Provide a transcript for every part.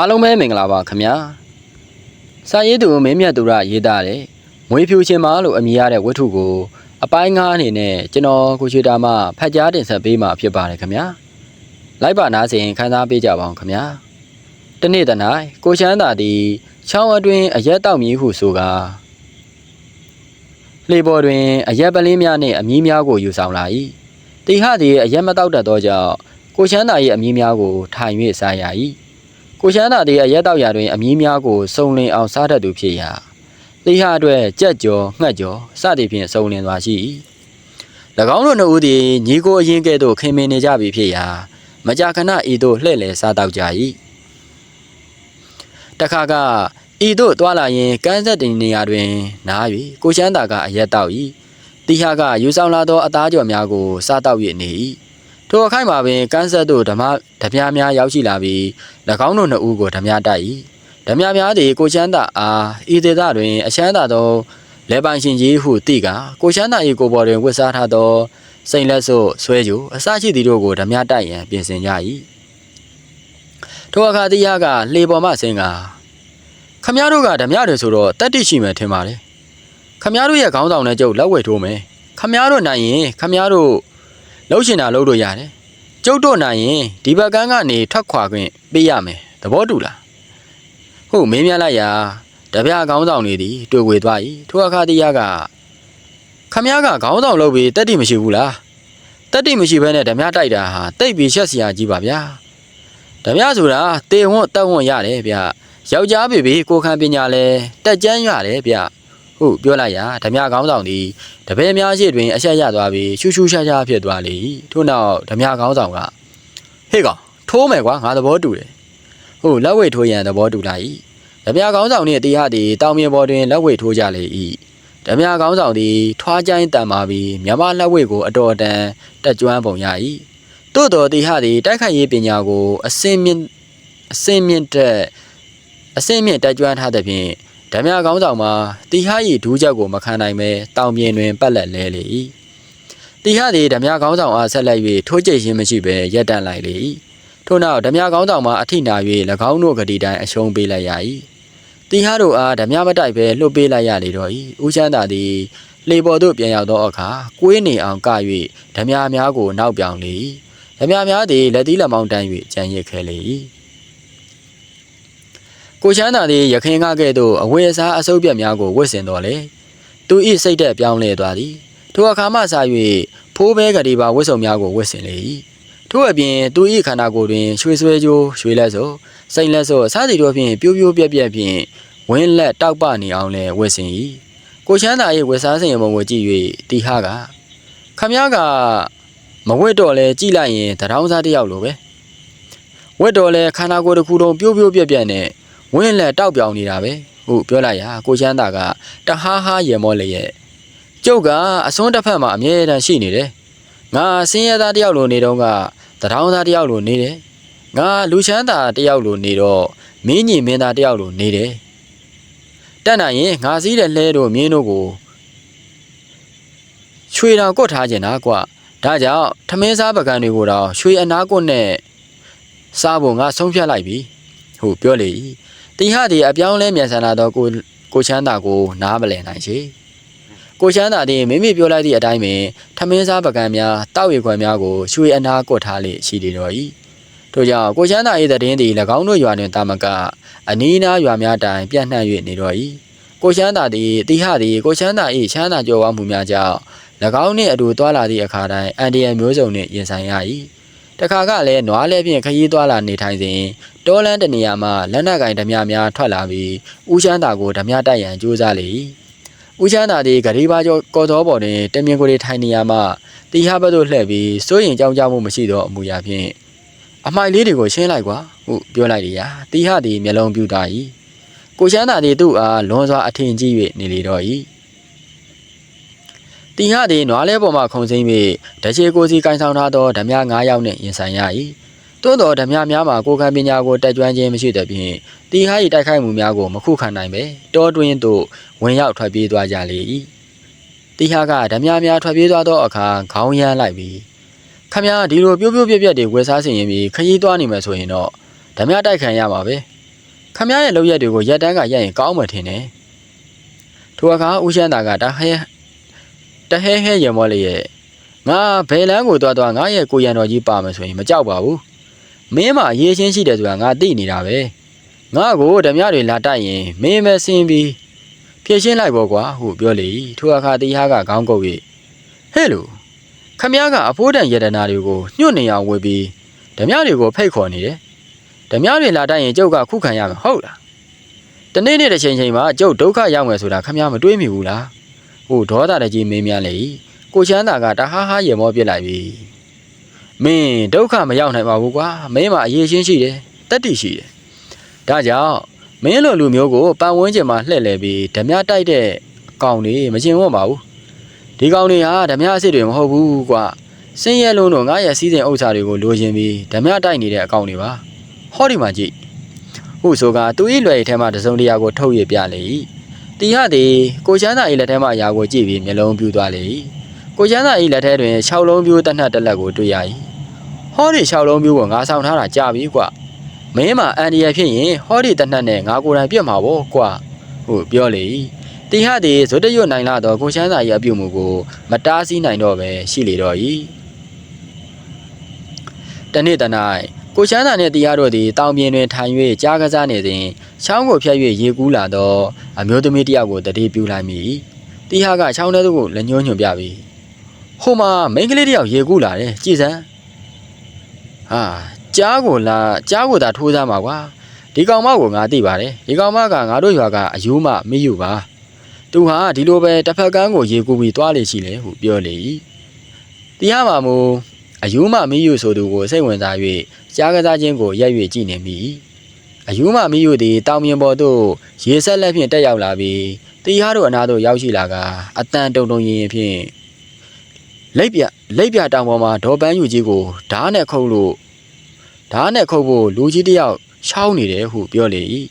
အားလုံးပဲမင်္ဂလာပါခင်ဗျာစာရေးသူမင်းမြတ်သူရရေးသားတဲ့မွေးဖြူချင်းမလို့အမည်ရတဲ့ဝတ္ထုကို အပိုင်းငါးအနေနဲ့ကျွန်တော်ကိုချွေတာမှဖတ်ကြားတင်ဆက်ပေးမှာဖြစ်ပါတယ်ခင်ဗျာလိုက်ပါနားစဉ်ခန်းစားပေးကြပါအောင်ခင်ဗျာတနေ့တနိုင်ကိုချမ်းသာသည်ချောင်းအတွင်းအရက်တောက်မြည်ဟုဆိုကာလေပေါ်တွင်အရက်ပလင်းများနှင့်အမည်များကိုယူဆောင်လာ၏တိဟသည်အရက်မတောက်တတ်သောကြောင့်ကိုချမ်းသာ၏အမည်များကိုထိုင်၍စားရ၏ ကိုချမ်းသာသည်အရက်တောက်ရာတွင်အမည်များကိုစုံလင်အောင်စားတတ်သူဖြစ်ရာတိဟအတွက်ကြက်ကြော်ငှက်ကြော်စသည်ဖြင့်စုံလင်သွားရှိ၏၎င်းတို့နှစ်ဦးသည်ညီကိုအရင်ကဲ့သို့ခင်မင်နေကြပြီဖြစ်ရာမကြာခဏဤသို့လှည့်လည်စားတောက်ကြ၏တခါကဤသို့တွာလာရင်ကန်းဆက်တင်နေရာတွင် နား၍ကိုချမ်းသာကအရက်တောက်၏တိဟကယူဆောင်လာသောအသားကြော်များကိုစားတောက်၍နေ၏ ထိုအခိုက်မှာပင်ကန်းဆက်သို့ဓမ္မဓမြများရောက်ရှိလာပြီး၎င်းတို့နှစ်ဦးကိုဓမြတိုက်၏ဓမြများသည်ကိုချမ်းသာအားဤဒေသတွင် အချမ်းသာသောလဲပိုင်ရှင်ကြီးဟုသိကကိုချမ်းသာ၏ကိုပေါ်တွင်ဝတ်စားထားသောစိန်လက်စို့ဆွဲကြိုအစရှိသည်တို့ကိုဓမြတိုက်ရန်ပြင်ဆင်ကြ၏ထိုအခါတိယကလှေပေါ်မှဆင်းကခမည်းတော်ကဓမြတွေဆိုတော့တတ်တိရှိမယ်ထင်ပါတယ်ခမည်းတော်ရဲ့ခေါင်းဆောင်နဲ့ကျုပ်လက်ဝဲထိုးမယ်ခမည်းတော်နိုင်ရင်ခမည်းတော် လှုပ်ရှင်တာလှုပ်လို့ရတယ်ကျုပ်တို့နိုင်ရင်ဒီဘက်ကန်းကနေထွက်ခွာခွင့်ပေးရမယ်သဘောတူလားဟုတ်မင်းမြလိုက်ရာတပြားခေါင်းဆောင်နေသည်တွေ့ဝေသွား၏ထိုအခါတိယကခမည်းကခေါင်းဆောင်လုပ်ပြီးတက်တိမရှိဘူးလားတက်တိမရှိဘဲနဲ့ဓမြတိုက်တာဟာတိတ်ပြီးရှက်စရာကြီးပါဗျာဓမြဆိုတာတေဝွန့်တက်ဝွန့်ရတယ်ဗျယောက်ျားပေပေကိုခံပညာလဲတက်ကြမ်းရတယ်ဗျ ဟုတ်ပြောလိုက်ရာဓမြခေါင်းဆောင်သည်တပည့်များရှိတွင်အဆက်ရသွားပြီးရှူးရှူးရှားရှားဖြစ်သွားလေ၏ထို့နောက်ဓမြခေါင်းဆောင်ကဟေ့ကောင်ထိုးမယ်ကွာငါသဘောတူတယ်ဟုတ်လက်ဝဲထိုးရန်သဘောတူလိုက်၏ဓမြခေါင်းဆောင်နှင့်တေဟသည်တောင်မြေပေါ်တွင်လက်ဝဲထိုးကြလေ၏ဓမြခေါင်းဆောင်သည်ထွားကြိုင်းတန်မာပြီးမြမလက်ဝဲကိုအတော်တန်တက်ကြွပုံရ၏သို့တော်တေဟသည်တိုက်ခိုက်ရေးပညာကိုအစင်းမြင့်အစင်းမြင့်တဲ့အစင်းမြင့်တက်ကြွထားသဖြင့် ဓမြကောင်းဆောင်မှာတီဟ၏ဒူးချက်ကိုမခံနိုင်ပဲတောင်ပြင်တွင်ပတ်လက်လဲလေ၏တီဟသည်ဓမြကောင်းဆောင်အားဆက်လက်၍ထိုးကျိတ်ခြင်းမရှိဘဲရက်တန့်လိုက်လေ၏ထို့နောက်ဓမြကောင်းဆောင်မှာအထိနာ၍၎င်းတို့ဂတိတိုင်းအရှုံးပေးလိုက်ရ၏တီဟတို့အားဓမြမတိုက်ပဲလှုပ်ပေးလိုက်ရလေတော့၏ဦးချမ်းသာသည်လေပေါ်သို့ပြန်ရောက်သောအခါကွေးနေအောင်က၍ဓမြများကိုနောက်ပြောင်လေ၏ဓမြများသည်လက်သီးလက်မောင်းတန်း၍ကြံရစ်ခဲလေ၏ ကိုချမ်းသာသည်ရခင်ကကဲ့သို့အဝေအစားအဆုပ်ပြက်များကိုဝတ်ဆင်တော်လေသူ၏စိတ်သက်ပြောင်းလဲသွားသည်ထိုအခါမှစ၍ဖိုးဘဲကလေးပါဝတ်စုံများကိုဝတ်ဆင်လေ၏ထို့အပြင်သူ၏ခန္ဓာကိုယ်တွင်ရွှေဆွဲကြိုးရွှေလက်စို့စိတ်လက်စို့အစသည်တို့ဖြင့်ပြိုးပြိုးပြက်ပြက်ဖြင့်ဝင်းလက်တောက်ပနေအောင်လဲဝတ်ဆင်၏ကိုချမ်းသာ၏ဝတ်စားစဉ်ပုံကိုကြည့်၍တီဟကခမည်းကမဝတ်တော့လဲကြည့်လိုက်ရင်တရောင်းစားတစ်ယောက်လိုပဲဝတ်တော့လဲခန္ဓာကိုယ်တစ်ခုလုံးပြိုးပြိုးပြက်ပြက်နဲ့ ဝင်းလက်တောက်ပြောင်နေတာပဲဟုတ်ပြောလိုက်ရာကိုချမ်းသာကတဟားဟားရေမောလျက်ကျုပ်ကအစွန်းတစ်ဖက်မှာအမြဲတမ်းရှိနေတယ်ငါစင်းရဲသားတယောက်လိုနေတော့ကတရောင်းသားတယောက်လိုနေတယ်ငါလူချမ်းသာတယောက်လိုနေတော့မင်းညီမင်းသားတယောက်လိုနေတယ်တက်နိုင်ရင်ငါစည်းတဲ့လှဲတို့မြင်းတို့ကိုချွေတော်ကွတ်ထားကျင်တာကွဒါကြောင့်ထမင်းစားပကံတွေကိုတော့ရွှေအနာကွတ်နဲ့စားဖို့ငါဆုံးဖြတ်လိုက်ပြီဟုတ်ပြောလေ၏ တီဟသည်အပြောင်းလဲမြန်ဆန်လာသောကိုကိုချမ်းသာကိုနားမလည်နိုင်ချေကိုချမ်းသာသည်မိမိပြောလိုက်သည့်အတိုင်းပင်ထမင်းစားပကံများတောက်ရခွက်များကိုရွှေအနာကွတ်ထားလေရှိနေတော်၏ထို့ကြောင့်ကိုချမ်းသာ၏တည်င်းသည်၎င်းတို့ရွာတွင်တာမကအနီးနားရွာများတိုင်ပြန့်နှံ့၍နေတော်၏ကိုချမ်းသာသည်တီဟသည်ကိုချမ်းသာ၏ချမ်းသာကြွယ်ဝမှုများကြောင့်၎င်းနှင့်အတူတွာလာသည့်အခါတိုင်းအန်ဒီယံမျိုးစုံနှင့်ရင်ဆိုင်ရ၏ တခါကလည်းနွားလဲဖြင့်ခရီးသွားလာနေထိုင်စဉ်တောလန်းတနေရာမှလက်နက်ကင်ဓမြများထွက်လာပြီးဦးချမ်းသာကိုဓမြတိုက်ရန်ကြိုးစားလေ၏ဦးချမ်းသာသည်ဂရီဘာကျော်ကော်တော်ပေါ်တွင်တမင်ကိုယ်ထိုင်နေရာမှတီဟဘက်သို့လှည့်ပြီးစိုးရင်ကြောင်းကြမှုမရှိသောအမူအရာဖြင့်အမိုက်လေးတွေကိုရှင်းလိုက်ကွာဟုပြောလိုက်လေရာတီဟသည်မျက်လုံးပြူတာ၏ကိုချမ်းသာသည်သူ့အားလွန်စွာအထင်ကြီး၍နေလေတော့၏ တီဟသည်နွားလဲပေါ်မှခုံစိမ့်၍တချေကိုစီကန်ဆောင်ထားသောဓမြ9ယောက်နှင့်ရင်ဆိုင်ရ၏သို့တော်ဓမြများမှာကိုယ်ခံပညာကိုတက်ကြွခြင်းမရှိသဖြင့်တီဟ၏တိုက်ခိုက်မှုများကိုမခုခံနိုင်ပဲတောတွင်သို့ဝင်ရောက်ထွက်ပြေးသွားကြလေ၏တီဟကဓမြများထွက်ပြေးသွားသောအခါခေါင်းရမ်းလိုက်ပြီးခမရဒီလိုပြိုးပြိုးပြက်ပြက်တွေဝယ်စားဆင်ရင်ပြီးခရီးသွားနေမယ်ဆိုရင်တော့ဓမြတိုက်ခံရမှာပဲခမည်းရဲ့လောက်ရက်တွေကိုရက်တန်းကရက်ရင်ကောင်းမှထင်တယ်ထိုအခါဦးရှမ်းသာကတဟဲ တဟဲဟဲရမောလေးရဲ့ငါဘယ်လန်းကိုသွားသွားငါရဲ့ကိုရံတော်ကြီးပါမယ်ဆိုရင်မကြောက်ပါဘူးမင်းမအရေးချင်းရှိတယ်ဆိုတာငါသိနေတာပဲငါ့ကိုဓမြတွေလာတိုက်ရင်မင်းမဲဆင်းပြီးဖြည့်ရှင်းလိုက်ပေါ့ကွာဟုပြောလေထိုအခါတရားကခေါင်းကုပ်၍ဟဲ့လူခမည်းကအဖိုးတန်ယတနာတွေကိုညှို့နေအောင်ဝေပြီးဓမြတွေကိုဖိတ်ခေါ်နေတယ်ဓမြတွေလာတိုက်ရင်ကျုပ်ကခုခံရမယ်ဟုတ်လားတနေ့နေ့တစ်ချိန်ချိန်မှာကျုပ်ဒုက္ခရောက်မယ်ဆိုတာခမည်းမတွေးမိဘူးလား ဟိုဒေါသတကြီးမင်းများလေကိုချမ်းသာကတဟားဟားရေမောပြစ်လိုက်ပြီမင်းဒုက္ခမရောက်နိုင်ပါဘူးကွာမင်းမအရေးချင်းရှိတယ်တက်တိရှိတယ်ဒါကြောင့်မင်းလိုလူမျိုးကိုပန်ဝန်းကျင်မှာလှည့်လည်ပြီးဓမြတိုက်တဲ့အကောင်တွေမကျင်ဝတ်ပါဘူးဒီကောင်တွေဟာဓမြအစ်စ်တွေမဟုတ်ဘူးကွာစင်းရဲလုံးတို့ငါရဲ့စီးစိမ်ဥစ္စာတွေကိုလိုချင်ပြီးဓမြတိုက်နေတဲ့အကောင်တွေပါဟောဒီမှာကြည့်ဟုဆိုကသူ၏လွယ်ရည်ထဲမှာတစုံတရာကိုထုတ်ရပြလေ၏ တီဟသည်ကိုချမ်းသာ၏လက်ထဲမှအရာကိုကြည့်ပြီးမျက်လုံးပြူသွားလေ၏ကိုချမ်းသာ၏လက်ထဲတွင်6လုံးပြူတက်နှက်တက်လက်ကိုတွေ့ရ၏ဟောဒီ6လုံးပြူကိုငါဆောင်ထားတာကြာပြီကွာမင်းမအန်ဒီရဖြစ်ရင်ဟောဒီတက်နှက်နဲ့ငါကိုယ်တိုင်ပြတ်မှာပေါ့ကွာဟုပြောလေ၏တီဟသည်ဇွတ်တရွတ်နိုင်လာသောကိုချမ်းသာ၏အပြုမှုကိုမတားဆီးနိုင်တော့ပဲရှိလေတော့၏တနေ့တ၌ကိုချမ်းသာနှင့်တရားတို့သည်တောင်ပြင်တွင်ထိုင်၍ကြားကစားနေစဉ် ချောင်းကိုဖြတ်၍ရေကူးလာသောအမျိုးသမီးတစ်ယောက်ကိုတတိပြုလိုက်မိ။တီဟာကချောင်းထဲသို့လက်ညှိုးညွှန်ပြပြီးဟိုမှာမိန်းကလေးတစ်ယောက်ရေကူးလာတယ်ကြည်စမ်း။ဟာကြားကိုလာကြားကိုသာထိုးစမ်းပါကွာ။ဒီကောင်မကိုငါသိပါတယ်။ဒီကောင်မကငါတို့ရွာကအယူမမယူပါ။သူဟာဒီလိုပဲတစ်ဖက်ကန်းကိုရေကူးပြီးသွားလေရှိလေဟုပြောလေ၏။တီဟာမှာမူအယူမမီးယူဆိုသူကိုစိတ်ဝင်စား၍ကြားကစားခြင်းကိုရက်၍ကြည်နေမိ အယူမမီးယူသည်တောင်မြင်ပေါ်သို့ရေဆက်လက်ဖြင့်တက်ရောက်လာပြီးတီဟာတို့အနာတို့ရောက်ရှိလာကအတန်တုံတုံရင်ရင်ဖြင့်လိပ်ပြလိပ်ပြတောင်ပေါ်မှာဒေါ်ပန်းယူကြီးကိုဓားနဲ့ခုတ်လို့ဓားနဲ့ခုတ်ဖို့လူကြီးတစ်ယောက်ချောင်းနေတယ်ဟုပြောလေ၏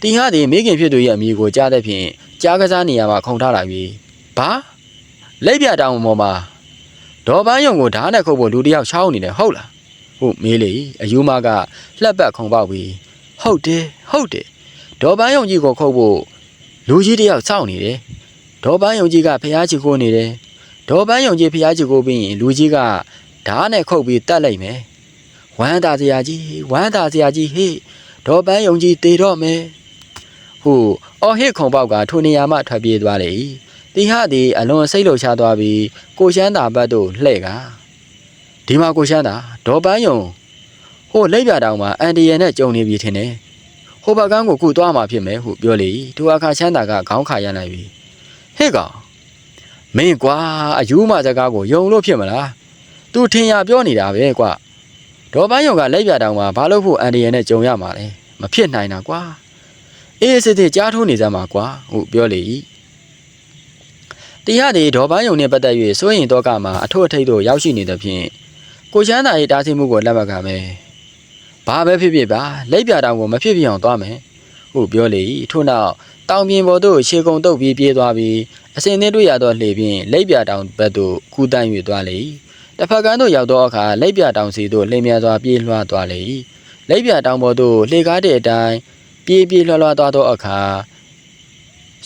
တီဟာသည်မိခင်ဖြစ်သူရဲ့အမိကိုကြားတဲ့ဖြင့်ကြားကစားနေရမှာခုံထားလာပြီးဘာလိပ်ပြတောင်ပေါ်မှာဒေါ်ပန်းယုံကိုဓာတ်နဲ့ခုတ်ဖို့လူတစ်ယောက်ချောင်းနေတယ်ဟုတ်လားဟုတ်မေးလေအယူမကလှက်ပတ်ခုံပေါက်ပြီး ဟုတ်တယ်ဟုတ်တယ်ဒေါ်ပန်းယုံကြီးကိုခုတ်ဖို့လူကြီးတစ်ယောက်စောင့်နေတယ်ဒေါ်ပန်းယုံကြီးကဖျားချီကိုနေတယ်ဒေါ်ပန်းယုံကြီးဖျားချီကိုပြီးရင်လူကြီးကဓာတ်နဲ့ခုတ်ပြီးတတ်လိုက်မယ်ဝမ်းသာစရာကြီးဝမ်းသာစရာကြီးဟေးဒေါ်ပန်းယုံကြီးတေတော့မယ်ဟူအော်ဟစ်ခုံပေါက်ကထိုနေရာမှထွက်ပြေးသွားလေ၏တီဟသည်အလွန်စိတ်လှုပ်ရှားသွားပြီးကိုရှမ်းသာဘတ်တို့လှဲ့ကဒီမှာကိုရှမ်းသာဒေါ်ပန်းယုံ ဟိုလိပ်ပြတောင်မှာအန်ဒီယန်နဲ့ကြုံနေပြီထင်တယ်ဟိုဘကန်းကိုခုသွားမှာဖြစ်မယ်ဟုပြောလေသူအခါချမ်းသာကခေါင်းခါရလိုက်ပြီဟဲ့ကောင်မင်းကွာအယူမစကားကိုယုံလို့ဖြစ်မလားသူထင်ရပြောနေတာပဲကွာဒေါ်ပန်းယုံကလိပ်ပြတောင်မှာဘာလို့ဖို့အန်ဒီယန်နဲ့ကြုံရမှာလဲမဖြစ်နိုင်တာကွာအေးစစ်စစ်ကြားထိုးနေစမ်းပါကွာဟုပြောလေ၏တရားတွေဒေါ်ပန်းယုံနဲ့ပတ်သက်၍စိုးရင်တော့ကမှာအထွတ်အထိပ်သို့ရောက်ရှိနေသဖြင့်ကိုချမ်းသာ၏တားဆီးမှုကိုလက်မခံပဲ ဘာပဲဖြစ်ဖြစ်ပါလိပ်ပြတောင်ကိုမဖြစ်ဖြစ်အောင်သွားမယ်ဟုပြောလေ၏ထို့နောက်တောင်ပြင်ပေါ်သို့ခြေကုံတုပ်ပြီးပြေးသွားပြီးအစင်သေးတွေ့ရသောလှေဖြင့်လိပ်ပြတောင်ဘက်သို့ကူးတန်း၍သွားလေ၏တစ်ဖက်ကန်းသို့ရောက်သောအခါလိပ်ပြတောင်စီသို့လှည့်မြန်စွာပြေးလွှားသွားလေ၏လိပ်ပြတောင်ပေါ်သို့လှေကားတဲ့အတိုင်းပြေးပြေးလွှားလွှားသွားသောအခါ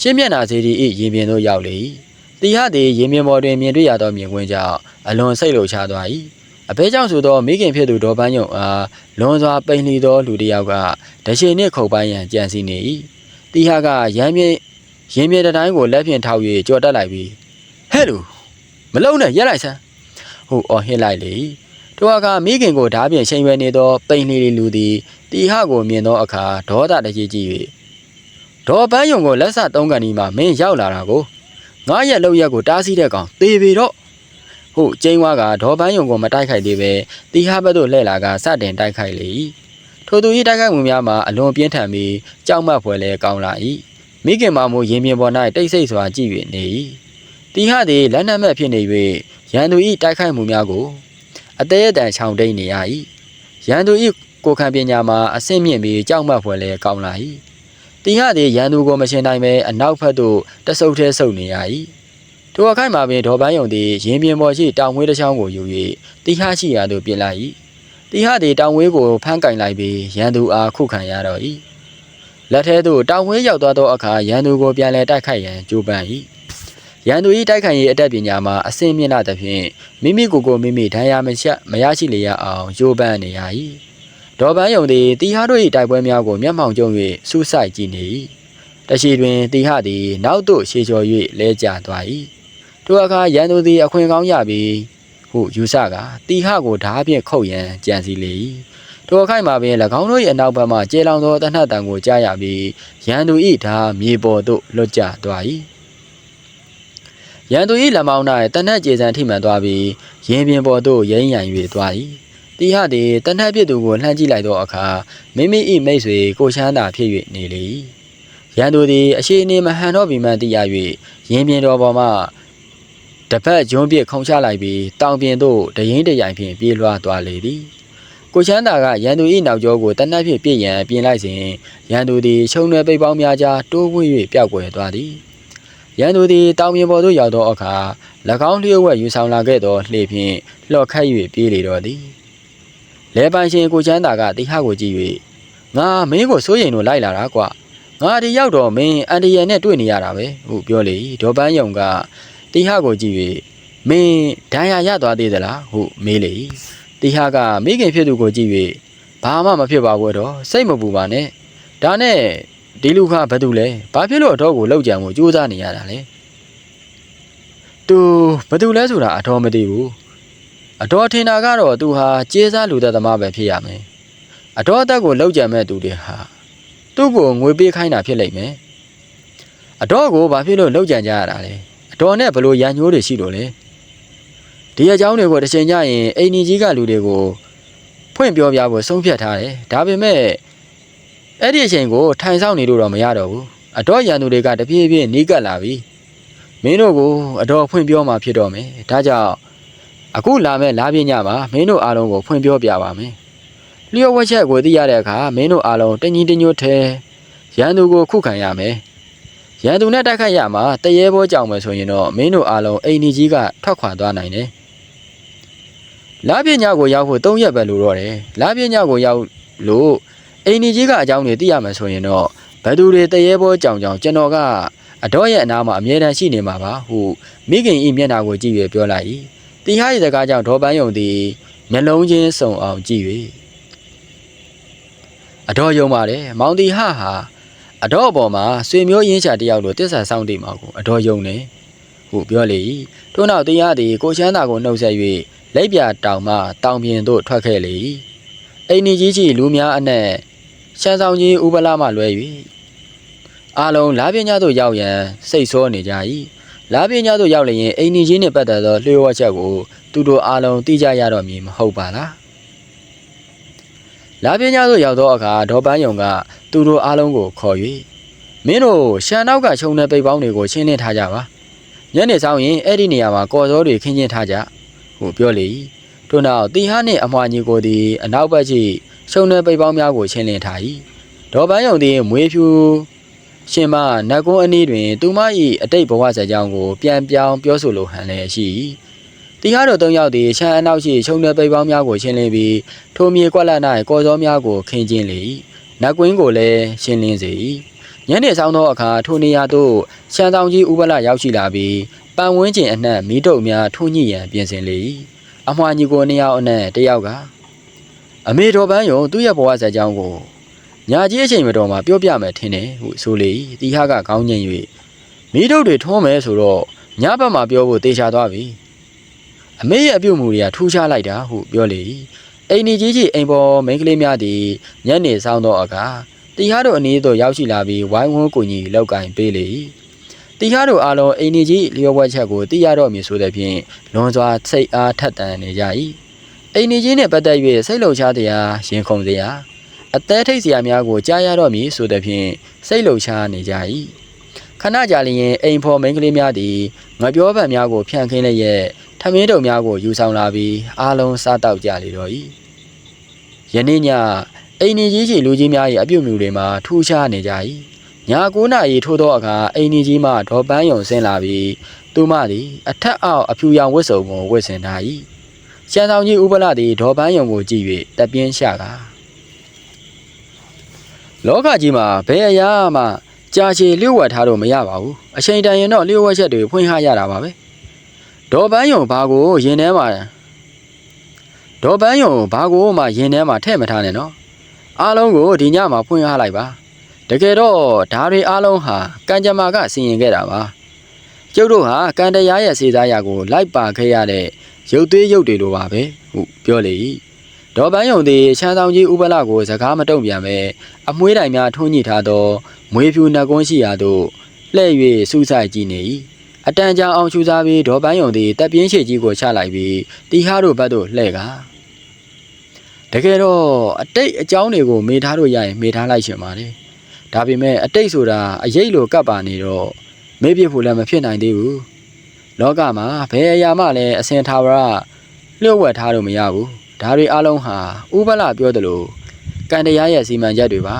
ရှင်းမျက်နာစီဒီ၏ရင်ပြင်သို့ရောက်လေ၏တီဟသည်ရင်ပြင်ပေါ်တွင်မြင်တွေ့ရသောမြင်ကွင်းကြောင့်အလွန်စိတ်လှုပ်ရှားသွား၏ အဘဲကြောင့်ဆိုသောမိခင်ဖြစ်သူဒေါ်ပန်းယုံအားလွန်စွာပိန်လှီသောလူတစ်ယောက်ကတရှိနှင့်ခုတ်ပိုင်းရန်ကြံစီနေ၏တီဟာကရမ်းမြေရင်မြေတိုင်းကိုလက်ဖြင့်ထောက်၍ကြော်တက်လိုက်ပြီးဟဲ့လူမလုံနဲ့ရက်လိုက်စမ်းဟုအော်ဟစ်လိုက်လေထိုအခါမိခင်ကိုဓားပြင်ချိန်ရွယ်နေသောပိန်လှီလူသည်တီဟကိုမြင်သောအခါဒေါသတကြီးကြီး၍ဒေါ်ပန်းယုံကိုလက်ဆသုံးကန်ဒီမှာမင်းရောက်လာတာကိုငါရဲ့လောက်ရက်ကိုတားဆီးတဲ့ကောင်သေပြီတော့ ဟုတ်ကျင်းဝါကဒေါ်ပန်းယုံကိုမတိုက်ခိုက်သေးပဲတီဟာဘက်သို့လှည့်လာကစတင်တိုက်ခိုက်လေ၏ထိုသူ၏တိုက်ခိုက်မှုများမှာအလွန်ပြင်းထန်ပြီးကြောက်မက်ဖွယ်လဲကောင်းလာ၏မိခင်မမိုးရင်ပြင်ပေါ်၌တိတ်ဆိတ်စွာကြည့်၍နေ၏တီဟာသည်လက်နက်မဲ့ဖြစ်နေ၍ရန်သူ၏တိုက်ခိုက်မှုများကိုအသေးအတန်ချောင်တိန်နေရ၏ရန်သူ၏ကိုခံပညာမှာအဆင့်မြင့်ပြီးကြောက်မက်ဖွယ်လဲကောင်းလာ၏တီဟာသည်ရန်သူကိုမရှင်နိုင်ပဲအနောက်ဘက်သို့တဆုပ်ထဲဆုပ်နေရ၏ ထိုအခိုက်မှာပင်ဒေါ်ပန်းယုံသည်ရင်ပြင်ပေါ်ရှိတောင်ဝေးတစ်ချောင်းကိုယူ၍တီဟာရှိရာသို့ပြင်လိုက်၏တီဟာသည်တောင်ဝေးကိုဖမ်းကင်လိုက်ပြီးရန်သူအားခုခံရတော့၏လက်ထဲသို့တောင်ဝင်းရောက်သွားသောအခါရန်သူကိုပြန်လည်တိုက်ခိုက်ရန်ကြိုးပမ်း၏ရန်သူ၏တိုက်ခိုက်ရေးအတတ်ပညာမှာအဆင့်မြင့်လာသဖြင့်မိမိကိုယ်ကိုမိမိဒဏ်ရာမရှက်မရရှိလေရအောင်ကြိုးပမ်းနေရ၏ဒေါ်ပန်းယုံသည်တီဟာတို့၏တိုက်ပွဲများကိုမျက်မှောင်ကျုံ၍စူးစိုက်ကြည့်နေ၏တရှိတွင်တီဟသည်နောက်သို့ရှေချော်၍လဲကျသွား၏ ထိုအခါရန်သူသည်အခွင့်ကောင်းရပြီးဟုယူဆကတီဟကိုဓားဖြင့်ခုတ်ရန်ကြံစီလေ၏ထိုအခိုက်မှာပင်၎င်းတို့၏အနောက်ဘက်မှကျေလောင်သောတနတ်တံကိုကြားရပြီးရန်သူ၏ဓားမြေပေါ်သို့လွတ်ကျသွား၏ရန်သူ၏လက်မောင်း၌တနတ်ကျေစံထိမှန်သွားပြီးရင်ပြင်ပေါ်သို့ရိမ့်ရန်၍သွား၏တီဟသည်တနတ်ပြစ်သူကိုလှမ်းကြည့်လိုက်သောအခါမိမိ၏မိတ်ဆွေကိုချမ်းသာဖြစ်၍နေလေ၏ရန်သူသည်အရှိအနေမဟန်တော့ပြီမှသိရ၍ရင်ပြင်တော်ပေါ်မှ တပတ်ဂျွန်းပြစ်ခုံချလိုက်ပြီးတောင်ပြင်သို့တရင်တရိုင်ဖြင့်ပြေးလွှားသွားလေသည်ကိုချမ်းသာကရန်သူ၏နောက်ကျောကိုတနတ်ဖြင့်ပြစ်ရန်ပြင်လိုက်စဉ်ရန်သူသည်ခြုံရွယ်ပိတ်ပေါင်းများကြားတိုးဝှေ့၍ပျောက်ကွယ်သွားသည်ရန်သူသည်တောင်ပြင်ပေါ်သို့ရောက်သောအခါ၎င်းလျှို့ဝှက်ယူဆောင်လာခဲ့သောလှေဖြင့်လှော့ခတ်၍ပြေးလေတော့သည်လဲပိုင်ရှင်ကိုချမ်းသာကတိဟကိုကြည့်၍ငါမင်းကိုစိုးရိမ်လို့လိုက်လာတာကွာငါဒီရောက်တော့မင်းအန်ဒီယန်နဲ့တွေ့နေရတာပဲဟုပြောလေဒေါ်ပန်းယုံက တိဟကိုကြည့်၍မင်းဒဏ်ရာရသွားသေးသလားဟုမေးလေတိဟကမိခင်ဖြစ်သူကိုကြည့်၍ဘာမှမဖြစ်ပါဘူးတော့စိတ်မပူပါနဲ့ဒါနဲ့ဒီလူကဘာတူလဲဘာဖြစ်လို့အတော့ကိုလောက်ကြံကိုကြိုးစားနေရတာလဲသူဘာတူလဲဆိုတာအတော်မသိဘူးအတော်ထင်တာကတော့သူဟာကျေးစားလူသက်သမားပဲဖြစ်ရမယ်အတော်အသက်ကိုလောက်ကြံမဲ့သူတွေဟာသူ့ကိုငွေပေးခိုင်းတာဖြစ်လိမ့်မယ်အတော်ကိုဘာဖြစ်လို့လောက်ကြံကြရတာလဲအ တော်နဲ့ဘလို့ရန်ညိုးတွေရှိလို့လဲဒီအကြောင်းတွေကိုတစ်ချိန်ကျရင်အိမ်ကြီးကလူတွေကိုဖွင့်ပြောပြဖို့ဆုံးဖြတ်ထားတယ်ဒါပေမဲ့အဲ့ဒီအချိန်ကိုထိုင်ဆောင်နေလို့တော့မရတော့ဘူးအတော်ရန်သူတွေကတပြေးပြေးနီးကပ်လာပြီမင်းတို့ကိုအတော်ဖွင့်ပြောမှဖြစ်တော့မယ်ဒါကြောင့်အခုလာမဲ့လာပြညမှာမင်းတို့အားလုံးကိုဖွင့်ပြောပြပါမယ်လျှော့ဝှက်ချက်ကိုသိရတဲ့အခါမင်းတို့အားလုံးတညီတညွတ်ထဲရန်သူကိုခုခံရမယ် ရန်သူနဲ့တိုက်ခိုက်ရမှာတရေဘောကြောင်မယ်ဆိုရင်တော့မင်းတို့အားလုံးအိမ်ကြီးကထွက်ခွာသွားနိုင်တယ်လာပြညကိုရောက်ဖို့၃ရက်ပဲလိုတော့တယ်လာပြညကိုရောက်လို့အိမ်ကြီးကအကြောင်းတွေသိရမယ်ဆိုရင်တော့ဘယ်သူတွေတရေဘောကြောင်ကြောင်ကျွန်တော်ကအတော့ရဲ့အနာမှာအမြဲတမ်းရှိနေမှာပါဟုမိခင်ဤမျက်နှာကိုကြည့်၍ပြောလိုက်၏တီဟာရဲ့စကားကြောင့်ဒေါ်ပန်းယုံသည်မျက်လုံးချင်းစုံအောင်ကြည့်၍အတော်ယုံပါတယ်မောင်တီဟာဟာ အတော်အပေါ်မှာဆွေမျိုးရင်းချတယောက်လိုတစ္ဆာဆောင်တည်မှာကိုအတော်ယုံနေဟုပြောလေ၏ထို့နောက်တီဟာသည်ကိုချမ်းသာကိုနှုတ်ဆက်၍လက်ပြတောင်မှတောင်ပြင်သို့ထွက်ခဲ့လေ၏အိမ်ကြီးကြီးလူများအနက်ရှမ်းဆောင်ကြီးဥပလာမှလွဲ၍အားလုံးလာပြညသို့ရောက်ရန်စိတ်ဆိုးနေကြ၏လာပြညသို့ရောက်လျင်အိမ်ကြီးနှင့်ပတ်သက်သောလျှို့ဝှက်ချက်ကိုသူတို့အားလုံးသိကြရတော့မည်မဟုတ်ပါလား လာပြညသို့ရောက်သောအခါဒေါ်ပန်းယုံကသူတို့အားလုံးကိုခေါ်၍မင်းတို့ရှမ်းနောက်ကခြုံတဲ့ပိတ်ပေါင်းတွေကိုရှင်းလင်းထားကြပါညနေဆောင်ရင်အဲ့ဒီနေရာမှာကော်စောတွေခင်းကျင်းထားကြဟုပြောလေ၏ထို့နောက်တီဟာနှင့်အမွှာညီကိုသည်အနောက်ဘက်ရှိခြုံတဲ့ပိတ်ပေါင်းများကိုရှင်းလင်းထား၏ဒေါ်ပန်းယုံသည်မွေးဖြူရှင်မနတ်ကုန်းအနီးတွင် သူမ၏အတိတ်ဘဝဇာတ်ကြောင်းကိုပြန်ပြောင်းပြောဆိုလိုဟန်လည်းရှိ၏ တီဟာတို့သုံးယောက်သည်ရှမ်းအနောက်ရှိခြုံတဲ့ပိတ်ပေါင်းများကိုရှင်းလင်းပြီးထိုမြေကွက်လက်၌ကော်စောများကိုခင်းကျင်းလေ၏နတ်ကွင်းကိုလည်းရှင်းလင်းစေ၏ညနေဆောင်သောအခါထိုနေရာသို့ရှမ်းဆောင်ကြီးဥပလရောက်ရှိလာပြီးပန်ဝင်းကျင်အနှံ့မီးတုပ်များထုံညှိရန်ပြင်ဆင်လေ၏အမွှာညီကိုနှစ်ယောက်အနက်တစ်ယောက်ကအမေတော်ပန်းယုံသူ့ရဲ့ဘဝဇာတ်ကြောင်းကိုညာကြီးအချိန်မတော်မှာပြောပြမယ်ထင်တယ်ဟုဆိုလေ။တီဟာကခေါင်းငိမ့်၍မိတို့တွေထုံးမယ်ဆိုတော့ညဘက်မှာပြောဖို့တေချာသွားပြီ။ အမေရဲ့အပြုတ်မှုတွေကထူးခြားလိုက်တာဟုပြောလေ။အိမ်ကြီးကြီးအိမ်ပေါ်မိန်းကလေးများသည်ညနေဆောင်သောအခါတီဟာတို့အနည်းသို့ရောက်ရှိလာပြီးဝိုင်းဝန်းကူညီလောက်ကင်ပေးလေ။တီဟာတို့အားလုံးအိမ်ကြီးလျော်ပွဲချက်ကိုသိရတော့မည်ဆိုတဲ့ဖြင့်လွန်စွာစိတ်အားထက်သန်နေကြ၏။အိမ်ကြီးနှင့်ပတ်သက်၍စိတ်လှုပ်ရှားတရားရင်ခုန်စရာအသေးထိတ်စရာများကိုကြားရတော့မည်ဆိုသည်ဖြင့်စိတ်လှုပ်ရှားနေကြ၏ခဏကြာလျင်အိမ်ဖော်မိန်းကလေးများသည်ငပြောပံများကိုဖြန့်ခင်းလျက် ထမင်းတုံများကိုယူဆောင်လာပြီးအားလုံးစားတောက်ကြလေတော့၏ယနေ့ညအိမ်ကြီးကြီးလူကြီးများ၏အပြုတ်မြူတွေမှာထူးခြားနေကြ၏ည9နာရီထိုးသောအခါအိမ်ကြီးမှဒေါ်ပန်းယုံဆင်းလာပြီးသူမသည်အထက်အောက်အဖြူရောင်ဝတ်စုံကိုဝတ်ဆင်ထား၏ရှမ်းဆောင်ကြီးဥပလသည်ဒေါ်ပန်းယုံကိုကြည့်၍တပြင်းရှာကာလောကကြီးမှာဘယ်အရာမှကြာရှည်လျှို့ဝှက်ထားလို့မရပါဘူးအချိန်တန်ရင်တော့လျှို့ဝှက်ချက်တွေဖွင့်ဟရတာပါပဲ ဒေါ်ပန်းယုံဘာကိုရင်ထဲမှာဒေါ်ပန်းယုံဘာကိုမှရင်ထဲမှာထည့်မထားနဲ့နော်အားလုံးကိုဒီညမှာဖွင့်ဟလိုက်ပါတကယ်တော့ဓာတွေအားလုံးဟာကံကြမ္မာကစီရင်ခဲ့တာပါကျုပ်တို့ဟာကံတရားရဲ့စေစားရာကို လိုက်ပါခဲ့ရတဲ့ရုပ်သေးရုပ်တွေလိုပါပဲဟုပြောလေ၏ဒေါ်ပန်းယုံသည်ချမ်းဆောင်ကြီးဥပလကိုစကားမတုံ့ပြန်ပဲအမွှေးတိုင်များထွန်းညှိထားသောမွေဖြူနှကွန်းရှိရာသို့လှည့်၍စူးစိုက်ကြည့်နေ၏ အတန်ကြာအောင်ချူစားပြီးဒေါ်ပန်းယုံသည်တပ်ပြင်းရှိကြီးကိုချလိုက်ပြီးတီဟာတို့ဘက်သို့လှည့်ကားတကယ်တော့အတိတ်အကြောင်းတွေကိုမေးထားလို့ရရင်မေးထားလိုက်ရှင်ပါလေဒါပေမဲ့အတိတ်ဆိုတာအရေးလိုကပ်ပါနေတော့မေးပြဖို့လည်းမဖြစ်နိုင်သေးဘူးလောကမှာဘယ်အရာမှလည်းအစင်သာဝရလျှို့ဝှက်ထားလို့မရဘူးဒါတွေအလုံးဟာဥပလပြောသလိုကံတရားရဲ့စီမံချက်တွေပါ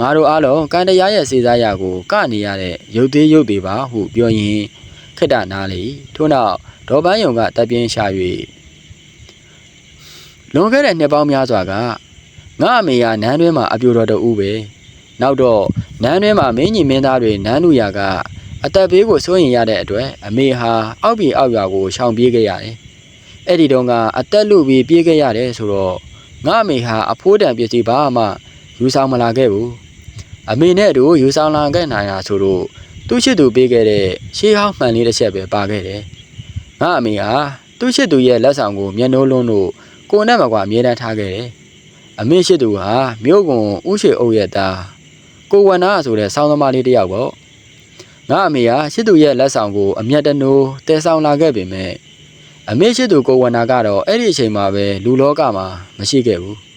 ငါတို့အားလုံးကံတရားရဲ့စေစားရာကိုကနေရတဲ့ရုပ်သေးရုပ်တွေပါဟုပြောရင်ခိတ္တနာလေထို့နောက်ဒေါ်ပန်းယုံကတပ်ပြင်းရှာ၍လွန်ခဲ့တဲ့နှစ်ပေါင်းများစွာကငါအမေကနန်းတွင်းမှာအပြိုတော်တူဦးပဲနောက်တော့နန်းတွင်းမှာမင်းကြီးမင်းသားတွေနန်းလူရာကအသက်ဘေးကိုစိုးရင်ရတဲ့အတွက်အမေဟာအောက်ပြေအောက်ရွာကိုရှောင်ပြေးခဲ့ရတယ်အဲ့ဒီတုန်းကအသက်လူပြီးပြေးခဲ့ရတယ်ဆိုတော့ငါအမေဟာအဖိုးတန်ပစ္စည်းဘာမှယူဆောင်မလာခဲ့ဘူး အမေနဲ့အတူယူဆောင်လာခဲ့နိုင်တာဆိုတော့သူ့ချစ်သူပေးခဲ့တဲ့ရှေးဟောင်းမှန်လေးတစ်ချက်ပဲပါခဲ့တယ်ငါအမေဟာသူ့ချစ်သူရဲ့လက်ဆောင်ကိုမျက်နှိုးလုံးလို့ကိုနဲ့မကွာအမြဲတမ်းထားခဲ့တယ်အမေချစ်သူဟာမြို့ကွန်ဥရှိအုပ်ရဲ့သားကိုဝန္နာဆိုတဲ့ဆောင်းသမားလေးတစ်ယောက်ပေါ့ငါအမေဟာချစ်သူရဲ့လက်ဆောင်ကိုအမျက်တနိုးတဲဆောင်လာခဲ့ပေမဲ့အမေချစ်သူကိုဝန္နာကတော့အဲ့ဒီအချိန်မှာပဲလူလောကမှာမရှိခဲ့ဘူး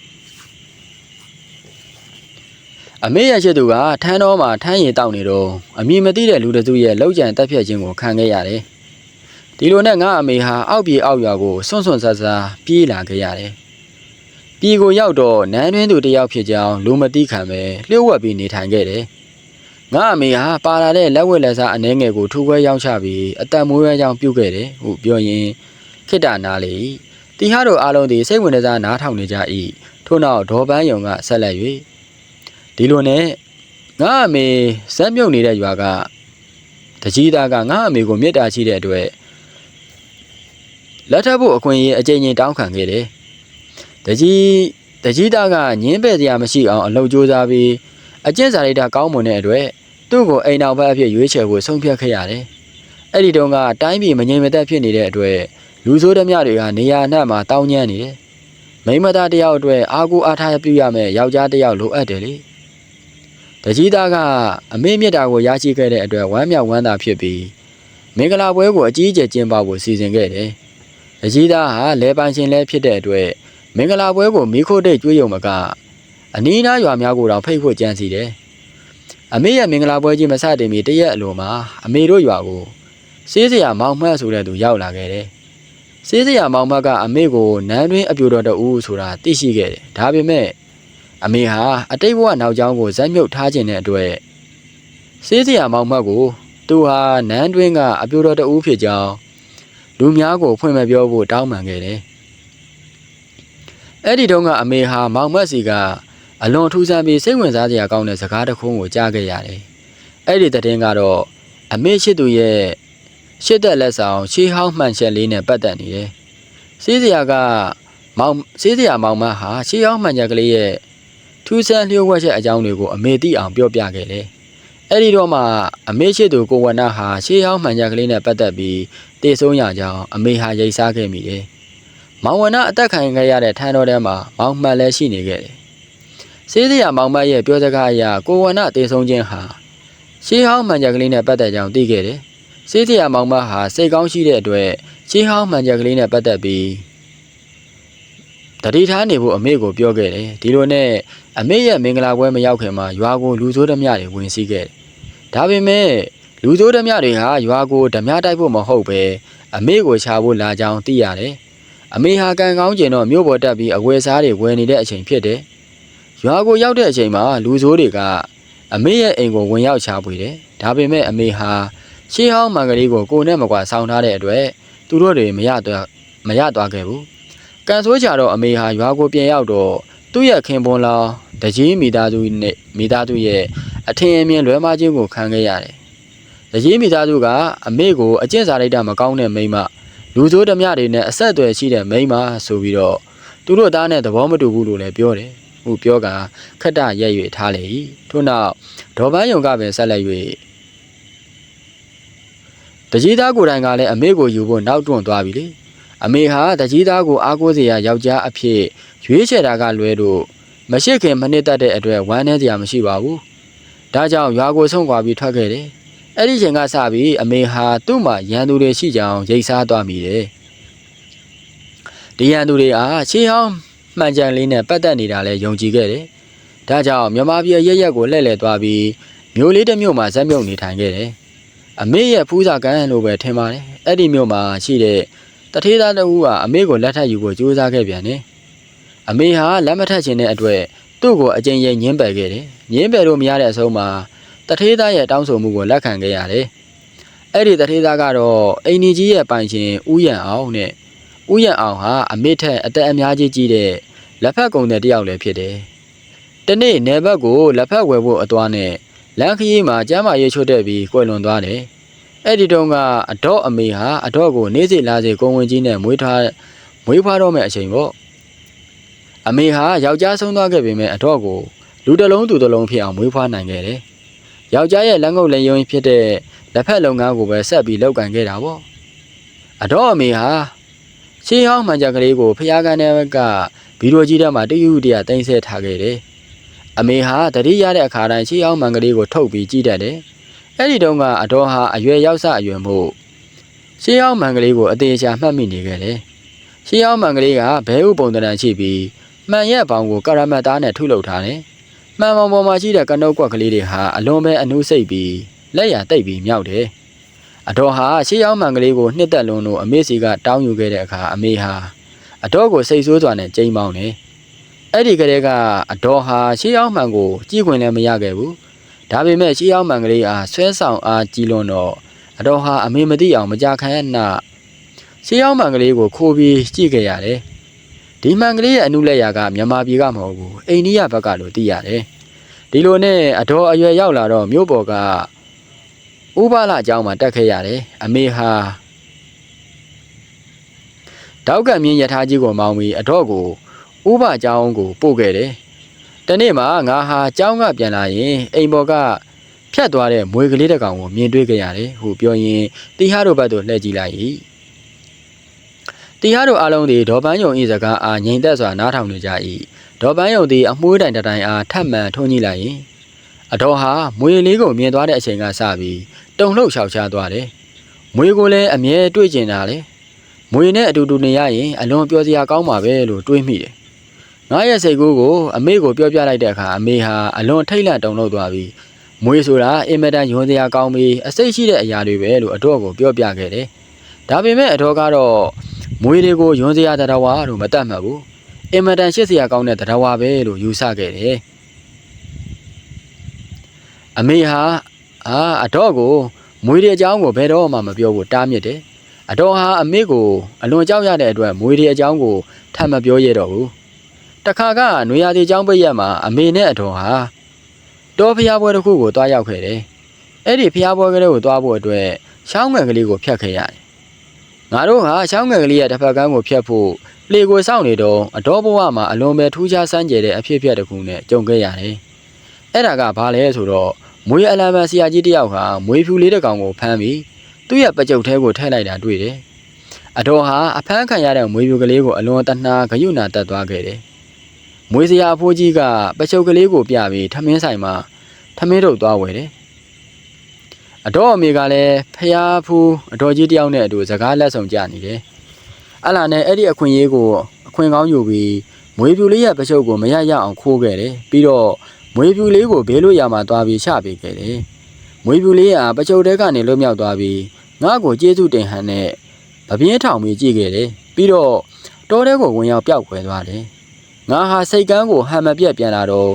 အမေရဲ့ချစ်သူကထန်းတော်မှာထန်းရည်တောက်နေတော့အမည်မသိတဲ့လူတစ်စုရဲ့လောက်ကျန်တက်ဖြတ်ခြင်းကိုခံခဲ့ရတယ်ဒီလိုနဲ့ငါအမေဟာအောက်ပြေအောက်ရွာကိုစွန့်စွန့်ဆဆာပြေးလာခဲ့ရတယ်ပြည်ကိုရောက်တော့နန်းတွင်းသူတစ်ယောက်ဖြစ်ကြောင်းလူမသိခံပဲလျှို့ဝှက်ပြီးနေထိုင်ခဲ့တယ်ငါအမေဟာပါလာတဲ့လက်ဝက်လက်စားအနှဲငယ်ကိုထူခွဲရောက်ချပြီးအတန်မွေးဝဲကြောင်းပြုတ်ခဲ့တယ်ဟုပြောရင်ခိတ္တနာလေတီဟာတို့အားလုံးသည်စိတ်ဝင်စားနားထောင်နေကြ၏ထို့နောက်ဒေါ်ပန်းယုံကဆက်လက်၍ ဒီလိုနဲ့ငါအမေဇက်မြုပ်နေတဲ့ရွာကတကြီးသားကငါအမေကိုမေတ္တာရှိတဲ့အတွက်လက်ထပ်ဖို့အခွင့်အရေးအကြိမ်ကြိမ်တောင်းခံခဲ့တယ်တကြီးတကြီးသားကညင်းပဲ့စရာမရှိအောင်အလုပ်ကြိုးစားပြီးအကျင့်စာရိတ္တကောင်းမွန်တဲ့အတွက်သူ့ကိုအိမ်တော်ဘက်အဖြစ်ရွေးချယ်ဖို့ဆုံးဖြတ်ခဲ့ရတယ်။အဲ့ဒီတုန်းကတိုင်းပြည်မငြိမ်မသက်ဖြစ်နေတဲ့အတွက်လူဆိုးဓမြတွေကနေရာအနှံ့မှာတောင်းညမ်းနေတယ်။မိန်းမသားတစ်ယောက်အတွက်အာကိုအားထားပြုရမယ်ယောက်ျားတစ်ယောက်လိုအပ်တယ်လေ။ တကြီးသားကအမေမြတ်တာကိုရရှိခဲ့တဲ့အတွက်ဝမ်းမြောက်ဝမ်းသာဖြစ်ပြီးမင်္ဂလာပွဲကိုအကြီးအကျယ်ကျင်းပဖို့စီစဉ်ခဲ့တယ်။တကြီးသားဟာလဲပန်းရှင်လဲဖြစ်တဲ့အတွက်မင်္ဂလာပွဲကိုမိခိုးတိတ်ကျွေးရုံမကအနီးနားရွာများကိုတော့ဖိတ်ဖို့ကြံစီတယ်။အမေရဲ့မင်္ဂလာပွဲကြီးမစတင်မီတရက်အလိုမှာအမေတို့ရွာကိုစေးစရာမောင်မှတ်ဆိုတဲ့သူရောက်လာခဲ့တယ်။စေးစရာမောင်မှတ်ကအမေကိုနန်းတွင်းအပြိုတော်တူဆိုတာသိရှိခဲ့တယ်။ဒါပေမဲ့ အမေဟာအတိတ်ဘဝနောက်ကျောင်းကိုဇက်မြုပ်ထားခြင်းတဲ့အတွက်စေးစရာမောင်မှတ်ကိုသူဟာနန်းတွင်းကအပြိုတော်တူဖြစ်ကြောင်းလူများကိုဖွင့်မပြောဖို့တောင်းပန်ခဲ့တယ်။အဲ့ဒီတုန်းကအမေဟာမောင်မက်စီကအလွန်ထူးဆန်းပြီးစိတ်ဝင်စားစရာကောင်းတဲ့စကားတစ်ခုကိုကြားခဲ့ရတယ်။အဲ့ဒီတဲ့င်းကတော့အမေရှိသူရဲ့ရှစ်သက်လက်ဆောင်ရှေးဟောင်းမှန်ချက်လေးနဲ့ပတ်သက်နေတယ်။စီးစရာကမောင်စီးစရာမောင်မဟာရှေးဟောင်းမှန်ချက်ကလေးရဲ့ ထူးဆန်းလျှို့ဝှက်ချက်အကြောင်းတွေကိုအမေသိအောင်ပြောပြခဲ့တယ်။အဲ့ဒီတော့မှအမေရှိသူကိုဝနာဟာရှေးဟောင်းမှန်ချက်ကလေးနဲ့ပတ်သက်ပြီးတည်ဆုံးရကြောင်းအမေဟာရိတ်စားခဲ့မိတယ်။မောင်ဝနာအသက်ခံခဲ့ရတဲ့ထန်းတော်ထဲမှာမောင်မှန်လည်းရှိနေခဲ့တယ်။စေးစရာမောင်မရဲ့ပြောစကားအရကိုဝနာတည်ဆုံးခြင်းဟာရှေးဟောင်းမှန်ချက်ကလေးနဲ့ပတ်သက်ကြောင်းသိခဲ့တယ်။စေးစရာမောင်မဟာစိတ်ကောင်းရှိတဲ့အတွက်ရှေးဟောင်းမှန်ချက်ကလေးနဲ့ပတ်သက်ပြီးတတိထားနေဖို့အမေကိုပြောခဲ့တယ်။ဒီလိုနဲ့ အမေရဲ့မင်္ဂလာပွဲမရောက်ခင်မှာရွာကိုလူဆိုးဓမြတွေဝင်စီးခဲ့တယ်။ဒါပေမဲ့လူဆိုးဓမြတွေဟာရွာကိုဓမြတိုက်ဖို့မဟုတ်ပဲအမေကိုချဖို့လာကြောင်းသိရတယ်။အမေဟာကံကောင်းကျင်တော့မြို့ပေါ်တက်ပြီးအဝယ်စားတွေဝယ်နေတဲ့အချိန်ဖြစ်တယ်။ရွာကိုရောက်တဲ့အချိန်မှာလူဆိုးတွေကအမေရဲ့အိမ်ကိုဝင်ရောက်ချပွေတယ်။ဒါပေမဲ့အမေဟာရှေးဟောင်းမန်ကလေးကိုကိုနဲ့မကွာဆောင်းထားတဲ့အတွက်သူတို့တွေမရတော့မရသွားခဲ့ဘူး။ကန်ဆိုးကြတော့အမေဟာရွာကိုပြန်ရောက်တော့ သူ့ရဲ့ခင်ပွန်းလောင်တကြီးမိသားစုနဲ့မိသားစုရဲ့အထင်အမြင်လွဲမှားခြင်းကိုခံခဲ့ရတယ်။တကြီးမိသားစုကအမေကိုအကျင့်စာလိုက်တာမကောင်းတဲ့မိန်းမလူဆိုးဓမြတွေနဲ့အဆက်အသွယ်ရှိတဲ့မိန်းမဆိုပြီးတော့သူတို့သားနဲ့သဘောမတူဘူးလို့လည်းပြောတယ်။ဟိုပြောကခက်တရက်၍ထားလေ၏။ထို့နောက်ဒေါ်ပန်းယုံကပင်ဆက်လက်၍တကြီးသားကိုယ်တိုင်ကလည်းအမေကိုယူဖို့နောက်တွန့်သွားပြီလေ။ အမေဟာတကြီးသားကိုအားကိုးစရာယောက်ျားအဖြစ်ရွေးချယ်တာကလွဲတော့မရှိခင်မနစ်သက်တဲ့အတွက်ဝမ်းနည်းစရာမရှိပါဘူး။ဒါကြောင့်ရွာကိုဆုံးခွာပြီးထွက်ခဲ့တယ်။အဲ့ဒီချိန်ကစပြီးအမေဟာသူ့မှာရန်သူတွေရှိကြောင်ရိတ်စားသွားမိတယ်။ဒီရန်သူတွေအားရှေးဟောင်းမှန်ကြံလေးနဲ့ပတ်သက်နေတာလဲယုံကြည်ခဲ့တယ်။ဒါကြောင့်မြမပြည်ရက်ရက်ကိုလှည့်လည်သွားပြီးမျိုးလေးတစ်မျိုးမှာဇက်မြုပ်နေထိုင်ခဲ့တယ်။အမေရဲ့ဖူးစာကန်လို့ပဲထင်ပါတယ်။အဲ့ဒီမျိုးမှာရှိတဲ့ တထေးသားတစ်ဦးကအမေကိုလက်ထပ်ယူဖို့ကြိုးစားခဲ့ပြန်တယ်။အမေဟာလက်မထပ်ခြင်းတဲ့အတွက်သူ့ကိုအကြိမ်ကြိမ်ညှင်းပယ်ခဲ့တယ်။ညှင်းပယ်လို့မရတဲ့အဆုံးမှာတထေးသားရဲ့တောင်းဆိုမှုကိုလက်ခံခဲ့ရတယ်။အဲ့ဒီတထေးသားကတော့အိမ်နီကြီးရဲ့ပိုင်ရှင်ဦးရန်အောင်နဲ့ဦးရန်အောင်ဟာအမေထက်အသက်အများကြီးကြီးတဲ့လက်ဖက်ကုံတဲ့တယောက်လည်းဖြစ်တယ်။တနေ့နယ်ဘက်ကိုလက်ဖက်ဝယ်ဖို့အသွားနဲ့လမ်းခရီးမှာကျမ်းမာရေးချွတ်တက်ပြီးကွယ်လွန်သွားတယ်။ အဲ့ဒီတုန်းကအတော့အမေဟာအတော့ကိုနေ့စဉ်လာစေကုန်းဝင်ကြီးနဲ့မွေးထားမွေးဖွားတော့မဲ့အချိန်ပေါ့။အမေဟာယောက်ျားဆုံးသွားခဲ့ပေမဲ့အတော့ကိုလူတစ်လုံးသူတစ်လုံးဖြစ်အောင်မွေးဖွားနိုင်ခဲ့တယ်။ယောက်ျားရဲ့လက်ငုပ်လက်ယုံဖြစ်တဲ့လက်ဖက်လုပ်ငန်းကိုပဲဆက်ပြီးလုပ်ကင်ခဲ့တာပေါ့။အတော့အမေဟာရှေးဟောင်းမှန်ကြကလေးကိုဖျားကန်တဲ့ဘက်ကဗီဒီယိုကြီးထဲမှာတယူတရတင်ဆက်ထားခဲ့တယ်။အမေဟာတတိရတဲ့အခါတိုင်းရှေးဟောင်းမှန်ကလေးကိုထုတ်ပြီးကြည့်တတ်တယ်။ အဲ့ဒီတုန်းကအတော်ဟာအရွယ်ရောက်စအရွယ်မို့ရှေးဟောင်းမှန်ကလေးကိုအသေးချာမှတ်မိနေခဲ့တယ်။ရှေးဟောင်းမှန်ကလေးကဘဲဥပုံတန်ရှိပြီးမှန်ရဲ့ဘောင်ကိုကာရမတ်သားနဲ့ထုလုပ်ထားတယ်။မှန်ပေါင်ပေါ်မှာရှိတဲ့ကနုတ်ကွက်ကလေးတွေဟာအလွန်ပဲအနုစိတ်ပြီးလက်ရတိတ်ပြီးမြောက်တယ်။အတော်ဟာရှေးဟောင်းမှန်ကလေးကိုနှစ်သက်လွန်းလို့အမေစီကတောင်းယူခဲ့တဲ့အခါအမေဟာအတော်ကိုစိတ်ဆိုးစွာနဲ့ကြိမ်ပေါင်းတယ်။အဲ့ဒီကလေးကအတော်ဟာရှေးဟောင်းမှန်ကိုကြည့်ခွင့်လည်းမရခဲ့ဘူး။ ဒါပေမဲ့ရှေးဟောင်းမှန်ကလေးအားဆွဲဆောင်အားကြီးလွန်းတော့အတော်ဟာအမေမသိအောင်မကြခံရနှရှေးဟောင်းမှန်ကလေးကိုခိုးပြီးကြည့်ခဲ့ရတယ်။ဒီမှန်ကလေးရဲ့အနုလက်ရာကမြန်မာပြည်ကမဟုတ်ဘူး။အိန္ဒိယဘက်ကလို့သိရတယ်။ဒီလိုနဲ့အတော်အရွယ်ရောက်လာတော့မြို့ပေါ်ကဥပလာအကြောင်းမှာတက်ခဲ့ရတယ်။အမေဟာတောက်ကမြင်းယထာကြီးကိုမောင်းပြီးအတော့ကိုဥပအကြောင်းကိုပို့ခဲ့တယ်။ တနေ့မှာငါဟာအကြောင်းကပြန်လာရင်အိမ်ပေါ်ကဖြတ်သွားတဲ့မွေကလေးတစ်ကောင်ကိုမြင်တွေ့ခဲ့ရတယ်။ဟိုပြောရင်တီဟာတို့ဘက်သို့လှည့်ကြည့်လိုက်၏။တီဟာတို့အားလုံးသည်ဒေါ်ပန်းယုံ၏စကားအားငြိမ်သက်စွာနားထောင်နေကြ၏။ဒေါ်ပန်းယုံသည်အမွှေးတိုင်တစ်တိုင်အားထပ်မံထုံးကြည့်လိုက်ရင်အတော်ဟာမွေလေးကိုမြင်သွားတဲ့အချိန်ကစပြီးတုံလှုပ်ရှောက်ရှားသွားတယ်။မွေကိုလည်းအမြဲတွေ့ကျင်တာလေ။မွေနဲ့အတူတူနေရရင်အလွန်ပြောစရာကောင်းပါပဲလို့တွေးမိတယ်။ ငါရဲ့စိတ်ကူးကိုအမေကိုပြောပြလိုက်တဲ့အခါအမေဟာအလွန်ထိတ်လန့်တုန်လှုပ်သွားပြီးမွေဆိုတာအင်မတန်ယွန်းစရာကောင်းပြီးအစိတ်ရှိတဲ့အရာတွေပဲလို့အတော့ကိုပြောပြခဲ့တယ်။ဒါပေမဲ့အတော့ကတော့မွေတွေကိုယွန်းစရာတရားဝါလို့မတတ်မှတ်ဘူး။အင်မတန်ရှစ်စရာကောင်းတဲ့တရားဝါပဲလို့ယူဆခဲ့တယ်။အမေဟာအာအတော့ကိုမွေတွေအကြောင်းကိုဘယ်တော့မှမပြောဘူးတားမြစ်တယ်။အတော်ဟာအမေကိုအလွန်ကြောက်ရတဲ့အတွက်မွေတွေအကြောင်းကိုထပ်မပြောရတော့ဘူး။ တခါကနွေရာသီကျောင်းပိတ်ရက်မှာအမေနဲ့အတော်ဟာတောဖျားပွဲတစ်ခုကိုတွားရောက်ခဲ့တယ်။အဲ့ဒီဖျားပွဲကလေးကိုတွားဖို့အတွက်ရှောင်းငံကလေးကိုဖျက်ခဲ့ရတယ်။ငါတို့ဟာရှောင်းငံကလေးရဲ့တစ်ဖက်ကန်းကိုဖျက်ဖို့လေကိုစောင့်နေတော့အတော်ဘဝမှာအလွန်ပဲထူးခြားစမ်းကြဲတဲ့အဖြစ်အပျက်တစ်ခုနဲ့ကြုံခဲ့ရတယ်။အဲ့ဒါကဘာလဲဆိုတော့မွေးအလံမန်ဆရာကြီးတယောက်ဟာမွေးဖြူလေးတစ်ကောင်ကိုဖမ်းပြီးသူ့ရဲ့ပကြုတ်ထဲကိုထည့်လိုက်တာတွေ့တယ်။အတော်ဟာအဖမ်းခံရတဲ့မွေးဖြူကလေးကိုအလွန်တနာဂယုဏတက်သွားခဲ့တယ်။ မွေးစရာအဖိုးကြီးကပကြုတ်ကလေးကိုပြပြီးထမင်းဆိုင်မှာထမင်းထုတ်သွားဝယ်တယ်။အတော်အမေကလည်းဖျားဖူးအတော်ကြီးတယောက်နဲ့အတူစကားလက်ဆောင်ကြနေတယ်။အလားနဲ့အဲ့ဒီအခွင့်အရေးကိုအခွင့်ကောင်းယူပြီးမွေးဖြူလေးရဲ့ပကြုတ်ကိုမရရအောင်ခိုးခဲ့တယ်။ပြီးတော့မွေးဖြူလေးကိုဘေးလို့ရမှာသွားပြီးချပေးခဲ့တယ်။မွေးဖြူလေးကပချုပ်တဲကနေလွတ်မြောက်သွားပြီးငါ့ကိုကျေးဇူးတင်ဟန်နဲ့ဗပြင်းထောင်ပြီးကြည့်ခဲ့တယ်။ပြီးတော့တောထဲကိုဝင်ရောက်ပျောက်ခွဲသွားတယ်။ ငါဟာစိတ်ကန်းကိုဟန်မပြက်ပြန်လာတော့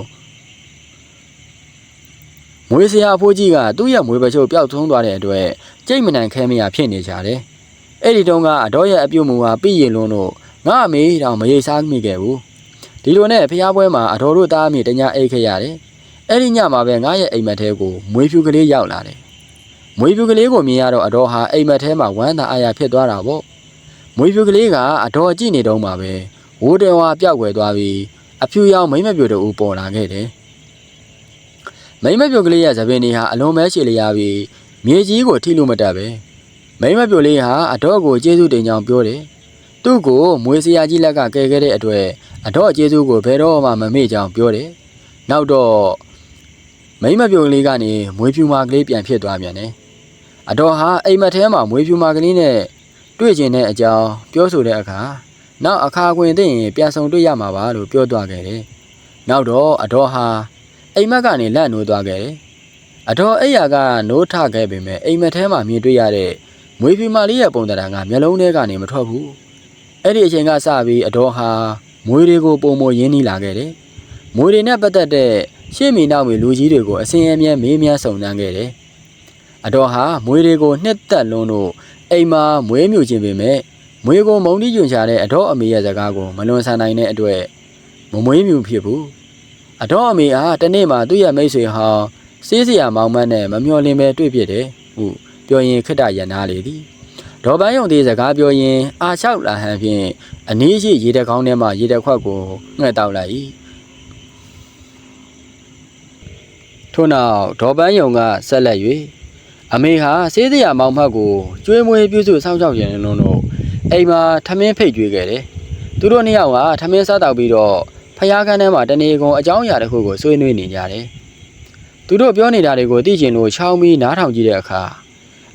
မွေးစရာအဖိုးကြီးကသူ့ရဲ့မွေးပချုပ်ပျောက်ဆုံးသွားတဲ့အတွက်ကြိတ်မနိုင်ခဲမရဖြစ်နေကြတယ်။အဲ့ဒီတုန်းကအတော်ရဲ့အပြုတ်မူဟာပြည့်ရင်လုံးတော့ငါအမေတောင်မရိပ်စားမိခဲ့ဘူး။ဒီဒီလိုနဲ့ဖျားပွဲမှာအတော်တို့သားအမိတညာအိတ်ခဲ့ရတယ်အဲ့ဒီညမှာပဲငါရဲ့အိမ်မက်ထဲကိုမွေးဖြူကလေးရောက်လာတယ်မွေးဖြူကလေးကိုမြင်ရတော့အတော်ဟာအိမ်မက်ထဲမှာဝမ်းသာအားရဖြစ်သွားတာပေါ့မွေးဖြူကလေးကအတော်ကြည့်နေတော့မှပဲ ဝိုးတယ်ဝါပျောက်ွယ်သွားပြီးအဖြူရောင်မိမ့်မပြိုတူပေါ်လာခဲ့တယ်မိမ့်မပြိုကလေးရဲ့သပင်တွေဟာအလွန်ပဲရှည်လျားပြီးမြေကြီးကိုထိလို့မတတ်ပဲမိမ့်မပြိုလေးဟာအတော်ကိုကျေးဇူးတင်ကြောင်းပြောတယ်သူ့ကိုမွေးစရာကြီးလက်ကကယ်ခဲ့တဲ့အတွက်အတော်ကျေးဇူးကိုဘယ်တော့မှမမေ့ကြောင်းပြောတယ်နောက်တော့မိမ့်မပြိုကလေးကနေမွေးဖြူမာကလေးပြန်ဖြစ်သွားပြန်တယ်အတော်ဟာအိမ်မက်ထဲမှာမွေးဖြူမာကလေးနဲ့တွေ့ကျင်တဲ့အကြောင်းပြောဆိုတဲ့အခါ နောက်အခါခွင်သိရင်ပြန်ဆောင်တွေ့ရမှာပါလို့ပြောသွားခဲ့တယ်နောက်တော့အတော်ဟာအိမ်မက်ကနေလန့်နိုးသွားခဲ့တယ်အတော်အိယာကနိုးထခဲ့ပေမဲ့အိမ်မက်ထဲမှာမြင်တွေ့ရတဲ့မွေးဖြူမာလေးရဲ့ပုံသဏ္ဍာန်ကမျက်လုံးထဲကနေမထွက်ဘူးအဲ့ဒီအချိန်ကစပြီးအတော်ဟာမွေးတွေကိုပုံမရင်းနှီးလာခဲ့တယ်မွေးတွေနဲ့ပတ်သက်တဲ့ရှေ့မီနောက်မီလူကြီးတွေကိုအစင်အမြဲမေးမြန်းစုံစမ်းခဲ့တယ်အတော်ဟာမွေးတွေကိုနှစ်သက်လုံးလို့အိမ်မှာမွေးမြူခြင်းပေမဲ့ မွေးကိုမုံတိကျွင်ချတဲ့အတော်အမေရဲ့စကားကိုမလွန်ဆန်နိုင်တဲ့အတွက်မမွေးမြူဖြစ်ဘူးအတော်အမေအားတနေ့မှသူ့ရဲ့မိတ်ဆွေဟောင်းစေးစရာမောင်မန်းနဲ့မမျော်လင့်ပဲတွေ့ဖြစ်တယ်ဟုပြောရင်ခစ်တရနာလေသည်ဒေါ်ပန်းယုံသေးစကားပြောရင်အာလျှောက်လာဟန်ဖြင့်အနည်းရှိရေတကောင်းထဲမှရေတခွက်ကိုငှက်တောက်လိုက်၏ထို့နောက်ဒေါ်ပန်းယုံကဆက်လက်၍အမေဟာစေးစရာမောင်မတ်ကိုကျွေးမွေးပြုစုစောင့်ရှောက်ရင်းလုံးတို့ အိမ်မှာထမင်းဖိတ်ကျွေးခဲ့တယ်သူတို့နှစ်ယောက်ကထမင်းစားတောက်ပြီးတော့ဖျားခန်းထဲမှာတနေကုန်အကြောင်းအရာတစ်ခုကိုဆွေးနွေးနေကြတယ်သူတို့ပြောနေတာတွေကိုသိကျင်လို့ချောင်းပြီးနားထောင်ကြည့်တဲ့အခါ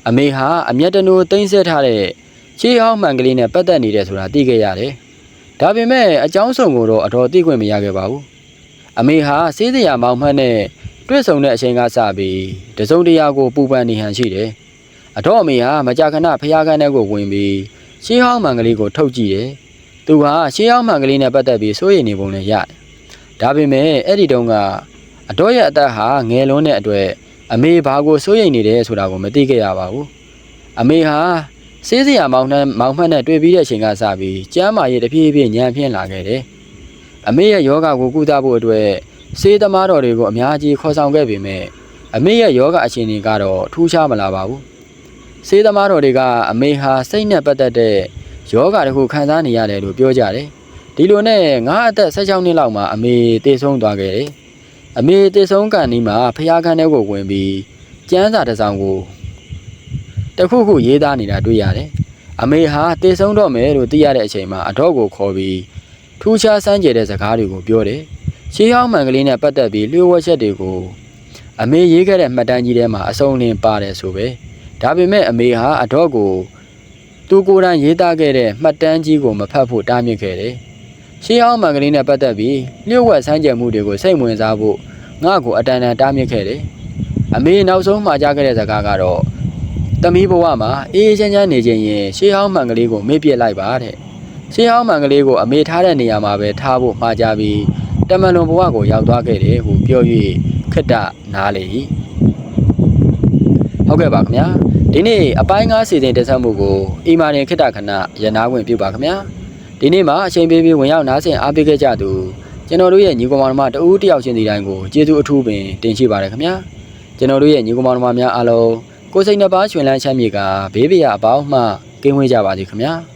အမေဟာအမျက်တနိုးတိမ့်ဆက်ထားတဲ့ချေးဟောင်းမှန်ကလေးနဲ့ပတ်သက်နေတယ်ဆိုတာသိခဲ့ရတယ်ဒါပေမဲ့အကြောင်းစုံကိုတော့အတော်သိခွင့်မရခဲ့ပါဘူးအမေဟာစေးစရာမောင်မှတ်နဲ့တွေ့ဆုံတဲ့အချိန်ကစပြီးတစုံတရာကိုပူပန်နေဟန်ရှိတယ်အတော့အမေဟာမကြာခဏဖျားခန်းထဲကိုဝင်ပြီး ရှေးဟောင်းမှန်ကလေးကိုထုတ်ကြည့်တယ်။သူကရှေးဟောင်းမှန်ကလေးနဲ့ပတ်သက်ပြီးစိုးရိမ်နေပုံနဲ့ရတယ်။ဒါပေမဲ့အဲ့ဒီတုန်းကအတော့ရဲ့အသက်ဟာငယ်လွန်းတဲ့အတွက်အမေဘာကိုစိုးရိမ်နေတယ်ဆိုတာကိုမသိခဲ့ရပါဘူး။အမေဟာစေးစရာမောင်နှံမောင်မှတ်နဲ့တွေ့ပြီးတဲ့အချိန်ကစပြီးကျမ်းမာရေးတဖြည်းဖြည်းညံပြင်းလာခဲ့တယ်။အမေရဲ့ယောဂကိုကုသဖို့အတွက်စေးသမားတော်တွေကိုအများကြီးခေါ်ဆောင်ခဲ့ပေမဲ့အမေရဲ့ယောဂအခြေအနေကတော့ထူးခြားမလာပါဘူး။ စေးသမားတော်တွေကအမေဟာစိတ်နဲ့ပတ်သက်တဲ့ယောဂတစ်ခုခံစားနေရတယ်လို့ပြောကြတယ်။ဒီလိုနဲ့ငါအသက်16နှစ်လောက်မှာအမေတည်ဆုံးသွားခဲ့တယ်။အမေတည်ဆုံးကန်ဒီမှာဖျားခန်းထဲကိုဝင်ပြီးကျန်းစာတစ်စောင်ကိုတခုခုရေးသားနေတာတွေ့ရတယ်။အမေဟာတည်ဆုံးတော့မယ်လို့သိရတဲ့အချိန်မှာအတော့ကိုခေါ်ပြီးထူးခြားစမ်းကြဲတဲ့စကားတွေကိုပြောတယ်။ရှေးဟောင်းမှန်ကလေးနဲ့ပတ်သက်ပြီးလျှို့ဝှက်ချက်တွေကိုအမေရေးခဲ့တဲ့မှတ်တမ်းကြီးထဲမှာအစုံလင်ပါတယ်ဆိုပဲ။ ဒါပေမဲ့အမေဟာအတော့ကိုသူကိုယ်တိုင်ရေးသားခဲ့တဲ့မှတ်တမ်းကြီးကိုမဖတ်ဖို့တားမြစ်ခဲ့တယ်။ရှေးဟောင်းမှန်ကလေးနဲ့ပတ်သက်ပြီးလျှို့ဝှက်စမ်းကြဲမှုတွေကိုစိတ်ဝင်စားဖို့ငါ့ကိုအတန်တန်တားမြစ်ခဲ့တယ်။အမေနောက်ဆုံးမှာကြားခဲ့တဲ့စကားကတော့တမီးဘဝမှာအေးအေးချမ်းချမ်းနေခြင်းရင်ရှေးဟောင်းမှန်ကလေးကိုမေ့ပြစ်လိုက်ပါတဲ့ရှေးဟောင်းမှန်ကလေးကိုအမေထားတဲ့နေရာမှာပဲထားဖို့မှာကြပြီးတမန်လွန်ဘဝကိုရောက်သွားခဲ့တယ်ဟုပြော၍ခက်တနားလေ၏ ဟုတ်ကဲ့ပါခင်ဗျာဒီနေ့အပိုင်း9စီစဉ်တက်ဆက်မှုကိုအီမာရင်ခက်တခဏရနာဝင်ပြုပါခင်ဗျာဒီနေ့မှာအချိန်ပေးပြီးဝင်ရောက်နားဆင်အားပေးခဲ့ကြသူကျွန်တော်တို့ရဲ့ညီကောင်မောင်နှမတဦးတယောက်ချင်းစီတိုင်းကိုကျေးဇူးအထူးပင်တင်ရှိပါတယ်ခင်ဗျာကျွန်တော်တို့ရဲ့ညီကောင်မောင်နှမများအားလုံးကိုယ်စိတ်နှပါရှင်လန်းချမ်းမြေကဘေးပရာအပေါင်းမှကင်းဝေးကြပါစေခင်ဗျာ